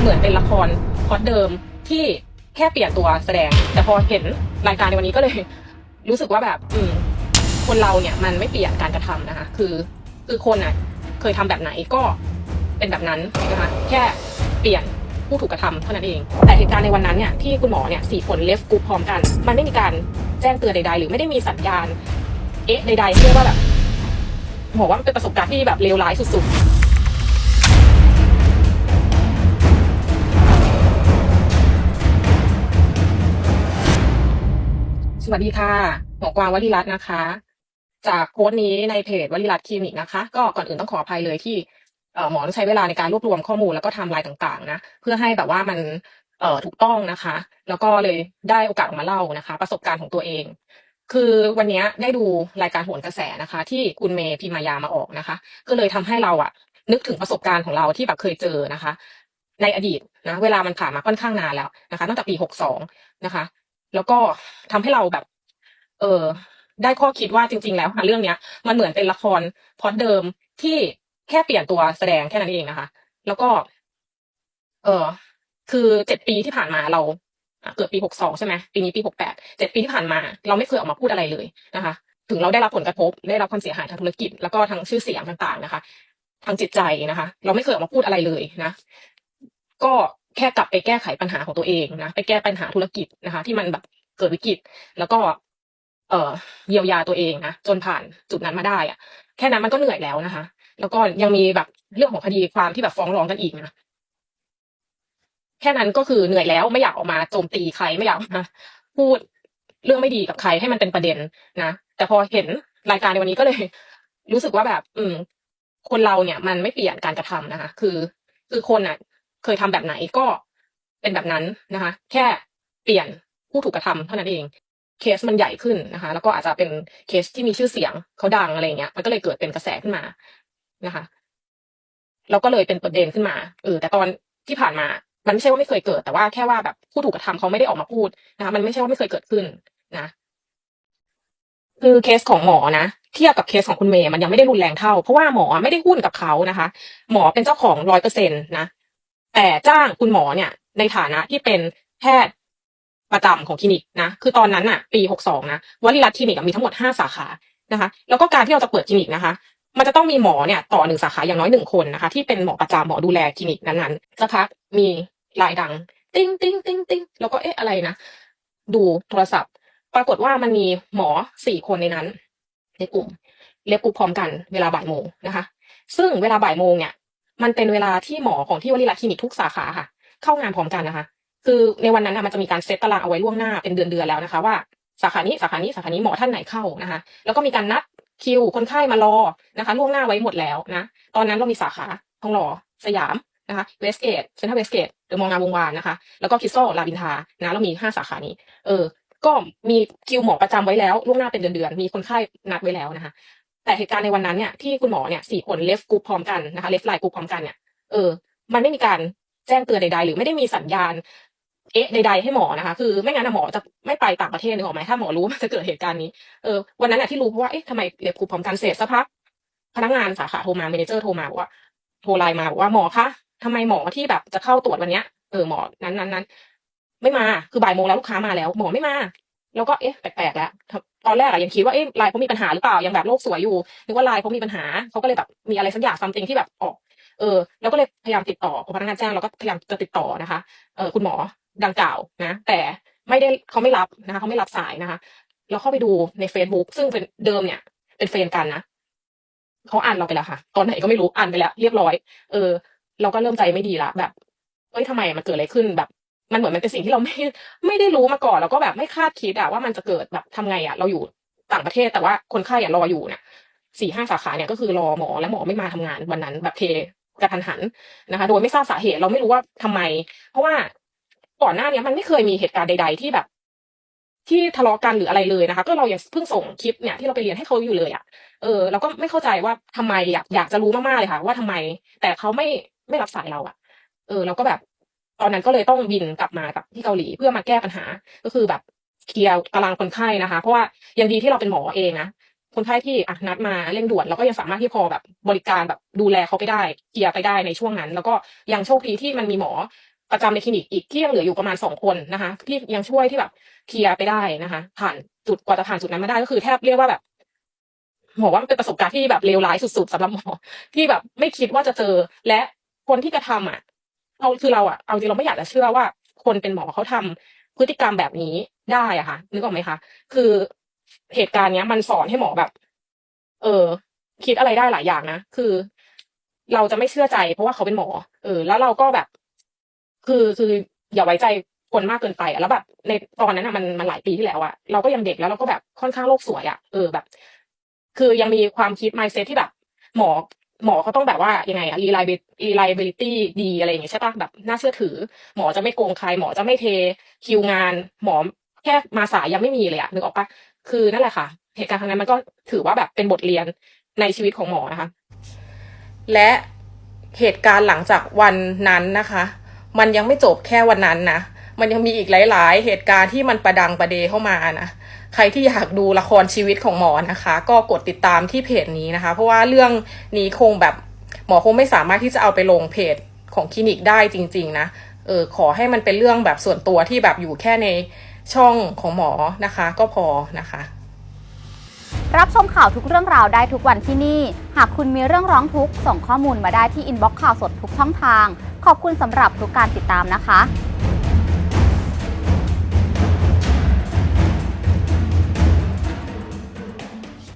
มันเหมือนเป็นละครพล็อตเดิมที่แค่เปลี่ยนตัวแสดง แต่พอเห็นรายการในวันนี้ก็เลย รู้สึกว่าแบบ อืม คนเราเนี่ยมันไม่เปลี่ยนการกระทำนะคะ คือคือคนอะ เคยทำแบบไหนก็เป็นแบบนั้นนะคะแค่เปลี่ยนผู้ถูกกระทำเท่านั้นเอง แต่เหตุการณ์ในวันนั้นเนี่ยที่คุณหมอเนี่ยสี่คนเลฟกรุ๊ปพร้อมกัน มันไม่มีการแจ้งเตือนใดๆ หรือไม่ได้มีสัญญาณ เอ๊ะใดๆที่เรียกว่าแบบบอว่ามันเป็นประสบการณ์ที่แบบเลวร้ายสุดๆ วัสดีค่ะ หมอกวางวลีรัตน์นะคะ จากโพสต์นี้ในเพจวลีรัตน์คลินิกนะคะ ก็ก่อนอื่นต้องขออภัยเลยที่หมอต้องใช้เวลาในการรวบรวมข้อมูลแล้วก็ทำลายต่างๆ นะ เพื่อให้แบบว่ามันเออถูกต้องนะคะ แล้วก็เลยได้โอกาสออกมาเล่านะคะ ประสบการณ์ของตัวเอง คือวันนี้ได้ดูรายการโหนกระแสนะคะ ที่คุณเมย์พิมายามาออกนะคะ ก็เลยทำให้เราอะนึกถึงประสบการณ์ของเราที่แบบเคยเจอนะคะ ในอดีตนะเวลามันผ่านมาค่อนข้างนานแล้วนะคะ ตั้งแต่ปีหกสองนะคะ แล้วก็ทำให้เราแบบ เออได้ข้อคิดว่าจริง ๆ แล้วค่ะเรื่องเนี้ย มันเหมือนเป็นละครพอตเดิมที่แค่เปลี่ยนตัวแสดงแค่นั้นเองนะคะ แล้วก็ เออคือเจ็ดปีที่ผ่านมาเราเกิดปีหกสองใช่ไหมปีนี้ปีหกแปดเจ็ดปีที่ผ่านมา เราไม่เคยออกมาพูดอะไรเลยนะคะ ถึงเราได้รับผลกระทบ ได้รับความเสียหายทางธุรกิจ แล้วก็ทางชื่อเสียงต่างๆนะคะ ทางจิตใจนะคะ เราไม่เคยออกมาพูดอะไรเลยนะ ก็ แค่กลับไปแก้ไขปัญหาของตัวเองนะไปแก้ปัญหาธุรกิจนะคะ ที่มันแบบเกิดวิกฤตแล้วก็ เอ่อเยียวยาตัวเองนะจนผ่านจุดนั้นมาได้อะแค่นั้นมันก็เหนื่อยแล้วนะคะ แล้วก็ยังมีแบบเรื่องของคดีความที่แบบฟ้องร้องกันอีกนะแค่นั้นก็คือเหนื่อยแล้วไม่อยากออกมาโจมตีใครไม่อยากมาพูดเรื่องไม่ดีกับใครให้มันเป็นประเด็นนะแต่พอเห็นรายการในวันนี้ก็เลย รู้สึกว่าแบบ อืม คนเราเนี่ย มันไม่เปลี่ยนการกระทำนะคะ คือ คือคนอะ เคยทำแบบไหนก็เป็นแบบนั้นนะคะ แค่เปลี่ยนผู้ถูกกระทำเท่านั้นเอง เคสมันใหญ่ขึ้นนะคะ แล้วก็อาจจะเป็นเคสที่มีชื่อเสียงเขาดังอะไรเงี้ย มันก็เลยเกิดเป็นกระแสขึ้นมานะคะแล้วก็เลยเป็นประเด็นขึ้นมาเออแต่ตอนที่ผ่านมา มันไม่ใช่ว่าไม่เคยเกิด แต่ว่าแค่ว่าแบบผู้ถูกกระทำเขาไม่ได้ออกมาพูดนะคะมันไม่ใช่ว่าไม่เคยเกิดขึ้นนะคือเคสของหมอนะเทียบกับเคสของคุณเมย์มันยังไม่ได้รุนแรงเท่า เพราะว่าหมอไม่ได้หุ้นกับเขานะคะ หมอเป็นเจ้าของร้อยเปอร์เซ็นต์นะ แต่จ้างคุณหมอเนี่ย ในฐานะที่เป็นแพทย์ประจำของคลินิกนะ คือตอนนั้นน่ะปีหกสองนะวลิรัตคลินิกมีทั้งหมดห้าสาขานะคะ แล้วก็การที่เราจะเปิดคลินิกนะคะ มันจะต้องมีหมอเนี่ยต่อหนึ่งสาขาอย่างน้อยหนึ่งคนนะคะ ที่เป็นหมอประจำหมอดูแลคลินิกนั้นๆสักพักมีรายดัง ติ้งติ้งติ้งติ้งแล้วก็เอ๊ะอะไรนะดูโทรศัพท์ ปรากฏว่ามันมีหมอสี่คนในนั้น ในกลุ่มเรียกกลุ่มพร้อมกันเวลาบ่ายโมงนะคะ ซึ่งเวลาบ่ายโมงเนี่ย มันเป็นเวลาที่หมอของที่วลิรัตน์คลินิกทุกสาขาค่ะ เข้างานพร้อมกันนะคะ คือในวันนั้นนะมันจะมีการเซตตารางเอาไว้ล่วงหน้าเป็นเดือนๆแล้วนะคะ ว่าสาขานี้สาขานี้สาขานี้หมอท่านไหนเข้านะคะ แล้วก็มีการนัดคิวคนไข้มารอนะคะล่วงหน้าไว้หมดแล้วนะตอนนั้นเรามีสาขาทองหล่อสยามนะคะเวสเกตเซ็นทรัลเวสเกตเดอะมองงาวงวานนะคะ แล้วก็คิสโซลาบินทานะเรามีห้าสาขานี้ เออ ก็มีคิวหมอประจำไว้แล้วล่วงหน้าเป็นเดือนๆมีคนไข้นัดไว้แล้วนะคะ แต่เหตุการณ์ในวันนั้นเนี่ยที่คุณหมอเนี่ยสี่คนเลฟกรุ๊ปพร้อมกันนะคะเลฟไลน์กรุ๊ปพร้อมกันเนี่ยเออมันไม่มีการแจ้งเตือนใดๆ หรือไม่ได้มีสัญญาณเอ๊ะใด ๆ ให้หมอนะคะ คือไม่งั้นหมอจะไม่ไปต่างประเทศนึกออกไหมถ้าหมอรู้ว่ามันจะเกิดเหตุการณ์นี้เออวันนั้นน่ะที่รู้เพราะว่าเอ๊ะทำไมเลฟกรุ๊ปพร้อมกันเสร็จสักพักพนักงานสาขาโทรมาเมนเจอร์โทรมาบอกว่าโทรไลน์มาบอกว่าหมอคะทำไมหมอที่แบบจะเข้าตรวจวันเนี้ยเออหมอนั้นนั้นนั้นไม่มาคือบ่ายโมงแล้วลูกค้ามาแล้ว หมอไม่มา แล้วก็เอ๊ะแปลกๆแล้ว ตอนแรกอะยังคิดว่าเอ๊ะไลน์เขามีปัญหาหรือเปล่ายังแบบโลกสวยอยู่นึกว่าไลน์เขามีปัญหาเขาก็เลยแบบมีอะไรสักอย่างซัมติงที่แบบออกเออแล้วก็เลยพยายามติดต่อพอพนักงานแจ้งเราก็พยายามจะติดต่อนะคะเออคุณหมอดังกล่าวนะ แต่ไม่ได้เขาไม่รับนะคะเขาไม่รับสายนะคะเราเข้าไปดูใน Facebook ซึ่งเป็นเดิมเนี่ย เป็นเฟรนกันนะเขาอ่านเราไปแล้วค่ะ ตอนไหนก็ไม่รู้อ่านไปแล้ว เรียบร้อย เออ เราก็เริ่มใจไม่ดีละแบบเอ้ยทำไมมันเกิดอะไรขึ้นแบบ มันเหมือนมันเป็นสิ่งที่เราไม่ไม่ได้รู้มาก่อน แล้วก็แบบไม่คาดคิดอะว่ามันจะเกิดแบบทำไงอะเราอยู่ต่างประเทศแต่ว่าคนไข้อะรออยู่เนี่ยสี่ห้าสาขาเนี่ยก็คือรอหมอและหมอไม่มาทำงานวันนั้น แบบเทกระทันหันนะคะ โดยไม่ทราบสาเหตุเราไม่รู้ว่าทำไม เพราะว่าก่อนหน้านี้มันไม่เคยมีเหตุการณ์ใด ๆ ที่แบบ ที่ทะเลาะกันหรืออะไรเลยนะคะ ก็เรายังเพิ่งส่งคลิปเนี่ยที่เราไปเรียนให้เขาอยู่เลยอะเออเราก็ไม่เข้าใจว่าทำไมอยากอยากจะรู้มากๆเลยค่ะ ว่าทำไม แต่เขาไม่ไม่รับสายเราอะเออ เราก็แบบ ตอนนั้นก็เลยต้องบินกลับมากับที่เกาหลีเพื่อมาแก้ปัญหา ก็คือแบบเคลียร์ตารางคนไข้นะคะ เพราะว่ายังดีที่เราเป็นหมอเองนะคนไข้ที่อะนัดมาเร่งด่วนเราก็ยังสามารถที่พอแบบบริการแบบดูแลเขาไปได้เคลียร์ไปได้ในช่วงนั้น แล้วก็ยังโชคดีที่มันมีหมอประจำในคลินิกอีกที่ยังเหลืออยู่ประมาณสองคนนะคะ ที่ยังช่วยที่แบบเคลียร์ไปได้นะคะ ผ่านจุดกว่าจะผ่านจุดนั้นมาได้ก็คือแทบเรียกว่าแบบหมอว่ามันเป็นประสบการณ์ที่แบบเลวร้ายสุดๆสำหรับหมอที่แบบไม่คิดว่าจะเจอและคนที่กระทำอะ เอาคือเราอะเอาจริงเราไม่อยากจะเชื่อว่า คนเป็นหมอเขาทำพฤติกรรมแบบนี้ได้อะค่ะนึกออกไหมคะคือเหตุการณ์เนี้ย มันสอนให้หมอแบบ เออ คิดอะไรได้หลายอย่างนะคือ เราจะไม่เชื่อใจ เพราะว่าเขาเป็นหมอ เออ แล้วเราก็แบบ คือคืออย่าไว้ใจคนมากเกินไปอะแล้วแบบ ในตอนนั้นอะมันมันหลายปีที่แล้วอะเราก็ยังเด็กแล้วเราก็แบบค่อนข้างโลกสวยอะเออแบบ คือยังมีความคิด mindset ที่แบบ หมอ หมอเขาต้องแบบว่ายังไงอะ reliability ดีอะไรอย่างเงี้ยใช่ปะแบบน่าเชื่อถือ หมอจะไม่โกงใคร หมอจะไม่เทคิวงาน หมอแค่มาสายยังไม่มีเลยอะนึกออกปะคือนั่นแหละค่ะ เหตุการณ์ครั้งนั้นมันก็ถือว่าแบบเป็นบทเรียนในชีวิตของหมอนะคะ และเหตุการณ์หลังจากวันนั้นนะคะ มันยังไม่จบแค่วันนั้นนะ มันยังมีอีกหลาย ๆ เหตุการณ์ที่มันประดังประเดเข้ามานะใครที่อยากดูละครชีวิตของหมอนะคะ ก็กดติดตามที่เพจนี้นะคะ เพราะว่าเรื่องนี้คงแบบหมอคงไม่สามารถที่จะเอาไปลงเพจของคลินิกได้จริง ๆ นะเออขอให้มันเป็นเรื่องแบบส่วนตัวที่แบบอยู่แค่ในช่องของหมอนะคะ ก็พอนะคะ รับชมข่าวทุกเรื่องราวได้ทุกวันที่นี่ หากคุณมีเรื่องร้องทุกข์ส่งข้อมูลมาได้ที่อินบ็อกซ์ข่าวสดทุกช่องทาง ขอบคุณสำหรับทุกการติดตามนะคะ